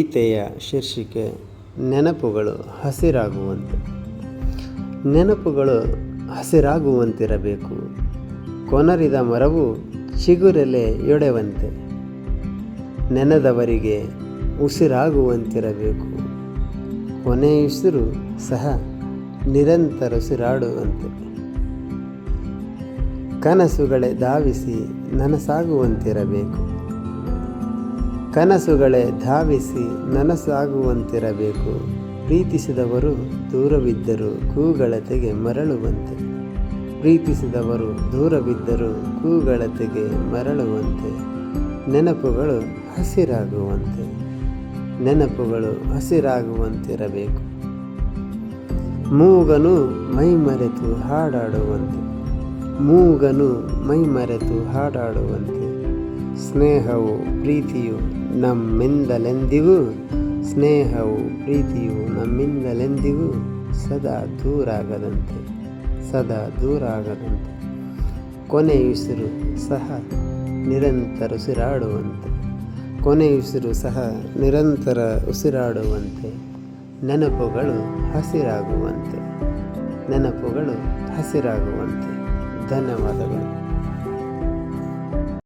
ಗೀತೆಯ ಶೀರ್ಷಿಕೆ ನೆನಪುಗಳು ಹಸಿರಾಗುವಂತೆ. ನೆನಪುಗಳು ಹಸಿರಾಗುವಂತಿರಬೇಕು. ಕೊನರಿದ ಮರವು ಚಿಗುರೆಲೆ ಎಡೆವಂತೆ ನೆನದವರಿಗೆ ಉಸಿರಾಗುವಂತಿರಬೇಕು. ಕೊನೆಯುಸಿರು ಸಹ ನಿರಂತರ ಉಸಿರಾಡುವಂತೆ. ಕನಸುಗಳೇ ಧಾವಿಸಿ ನನಸಾಗುವಂತಿರಬೇಕು. ಕನಸುಗಳೇ ಧಾವಿಸಿ ನನಸಾಗುವಂತಿರಬೇಕು. ಪ್ರೀತಿಸಿದವರು ದೂರವಿದ್ದರೂ ಕೂಗಳತೆಗೆ ಮರಳುವಂತೆ. ಪ್ರೀತಿಸಿದವರು ದೂರವಿದ್ದರೂ ಕೂಗಳತೆಗೆ ಮರಳುವಂತೆ. ನೆನಪುಗಳು ಹಸಿರಾಗುವಂತೆ. ನೆನಪುಗಳು ಹಸಿರಾಗುವಂತಿರಬೇಕು. ಮೂಗನು ಮೈಮರೆತು ಹಾಡಾಡುವಂತೆ. ಮೂಗನು ಮೈಮರೆತು ಹಾಡಾಡುವಂತೆ. ಸ್ನೇಹವು, ಪ್ರೀತಿಯು ನಮ್ಮಿಂದಲೆಂದಿಗೂ ಸ್ನೇಹವು ಪ್ರೀತಿಯು ನಮ್ಮಿಂದಲೆಂದಿಗೂ ಸದಾ ದೂರಾಗದಂತೆ ಸದಾ ದೂರಾಗದಂತೆ. ಕೊನೆಯುಸಿರು ಸಹ ನಿರಂತರ ಉಸಿರಾಡುವಂತೆ ಕೊನೆಯುಸಿರು ಸಹ ನಿರಂತರ ಉಸಿರಾಡುವಂತೆ. ನೆನಪುಗಳು ಹಸಿರಾಗುವಂತೆ ನೆನಪುಗಳು ಹಸಿರಾಗುವಂತೆ. ಧನ್ಯವಾದಗಳು.